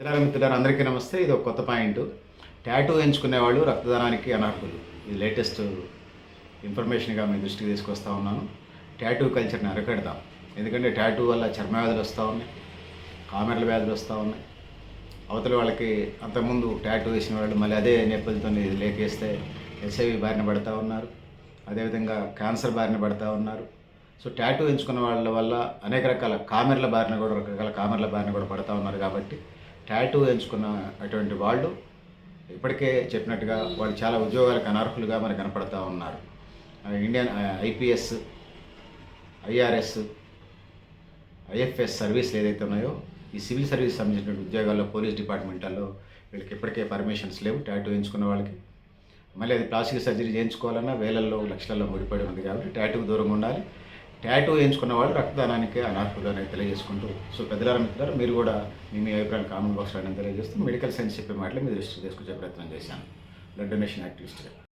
మిత్రులారా మిత్రులారు అందరికీ నమస్తే. ఇది ఒక కొత్త పాయింట్. ట్యాటూ ఎంచుకునే వాళ్ళు రక్తదానానికి అనర్హులు. ఇది లేటెస్ట్ ఇన్ఫర్మేషన్గా మీ దృష్టికి తీసుకొస్తా ఉన్నాను. ట్యాటూ కల్చర్ని అరకడదాం. ఎందుకంటే ట్యాటూ వల్ల చర్మ వ్యాధులు వస్తూ ఉన్నాయి కామెర్ల వ్యాధులు వస్తూ ఉన్నాయి. అవతల వాళ్ళకి అంతకుముందు ట్యాటూ వేసిన వాళ్ళు మళ్ళీ అదే నెప్పులతో లేకేస్తే ఎస్ఐవి బారిన పడతా ఉన్నారు. అదేవిధంగా క్యాన్సర్ బారిన పడతా ఉన్నారు. సో ట్యాటూ ఎంచుకున్న వాళ్ళ వల్ల అనేక రకాల కామెర్ల బారిన కూడా రకరకాల కామెర్ల బారిన కూడా పడతా ఉన్నారు కాబట్టి ట్యాటూ ఎంచుకున్న అటువంటి వాళ్ళు ఇప్పటికే చెప్పినట్టుగా వాళ్ళు చాలా ఉద్యోగాలకు అనర్హులుగా మనకు కనపడతా ఉన్నారు. ఇండియన్ ఐపీఎస్ ఐఆర్ఎస్ ఐఎఫ్ఎస్ సర్వీసులు ఏదైతే ఉన్నాయో ఈ సివిల్ సర్వీస్ సంబంధించిన ఉద్యోగాల్లో పోలీస్ డిపార్ట్మెంట్లో వీళ్ళకి ఇప్పటికే పర్మిషన్స్ లేవు టాటూ వేయించుకున్న వాళ్ళకి. మళ్ళీ అది ప్లాస్టిక్ సర్జరీ చేయించుకోవాలన్నా వేలల్లో లక్షలలో ముడిపడి ఉంది కాబట్టి టాటూకి దూరంగా ఉండాలి. ట్యాటూ వేయించుకున్న వాళ్ళు రక్తదానానికి అనర్హులు అనేది తెలియజేసుకుంటూ సో పెద్దలారా మిత్రులు మీరు కూడా మీ మీ అభిప్రాయం కామెంట్ బాక్స్లో అనేది తెలియజేస్తూ మెడికల్ సైన్స్ చెప్పే మాటలు మీ దృష్టి తీసుకొచ్చే ప్రయత్నం చేశాను. Blood donation యాక్టివిస్ట్గా